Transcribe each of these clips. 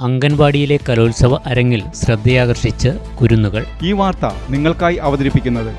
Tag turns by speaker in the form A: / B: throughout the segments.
A: അംഗൻവാടിയിലെ കലോത്സവ അരങ്ങിൽ ശ്രദ്ധയാകർഷിച്ച് കുരുന്നുകൾ
B: ഈ വാർത്ത നിങ്ങൾക്കായി അവതരിപ്പിക്കുന്നത്.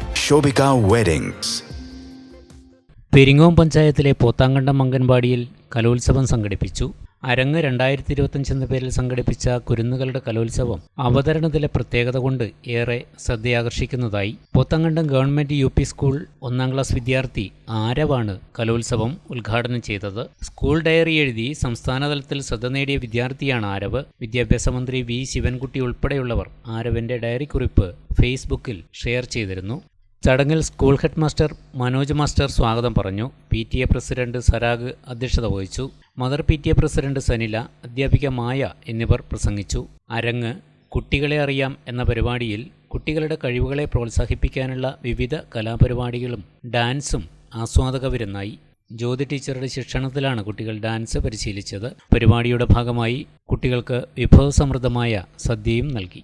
A: പെരിങ്ങോം പഞ്ചായത്തിലെ പോത്താങ്കണ്ടം അംഗൻവാടിയിൽ കലോത്സവം സംഘടിപ്പിച്ചു അരങ്ങ് രണ്ടായിരത്തി ഇരുപത്തഞ്ച് എന്ന പേരിൽ സംഘടിപ്പിച്ച കുരുന്നുകളുടെ കലോത്സവം അവതരണത്തിലെ പ്രത്യേകത കൊണ്ട് ഏറെ ശ്രദ്ധയാകർഷിക്കുന്നതായി. Pothankandam government U P school ഒന്നാം ക്ലാസ് വിദ്യാർത്ഥി ആരവാണ് കലോത്സവം ഉദ്ഘാടനം ചെയ്തത്. സ്കൂൾ ഡയറി എഴുതി സംസ്ഥാനതലത്തിൽ ശ്രദ്ധ നേടിയ വിദ്യാർത്ഥിയാണ് ആരവ്. വിദ്യാഭ്യാസ മന്ത്രി വി ശിവൻകുട്ടി ഉൾപ്പെടെയുള്ളവർ ആരവിന്റെ ഡയറി കുറിപ്പ് ഫേസ്ബുക്കിൽ ഷെയർ ചെയ്തിരുന്നു. ചടങ്ങിൽ school head master Manoj master സ്വാഗതം പറഞ്ഞു. P T A president Sarag അധ്യക്ഷത വഹിച്ചു. Mother P T A president Sanila അധ്യാപിക മായ എന്നിവർ പ്രസംഗിച്ചു. അരങ്ങ് കുട്ടികളെ അറിയാം എന്ന പരിപാടിയിൽ കുട്ടികളുടെ കഴിവുകളെ പ്രോത്സാഹിപ്പിക്കാനുള്ള വിവിധ കലാപരിപാടികളും ഡാൻസും ആസ്വാദക വിരുന്നായി ജ്യോതി ടീച്ചറുടെ ശിക്ഷണത്തിലാണ് കുട്ടികൾ ഡാൻസ് പരിശീലിച്ചത്. പരിപാടിയുടെ ഭാഗമായി കുട്ടികൾക്ക് വിഭവസമൃദ്ധമായ സദ്യയും നൽകി.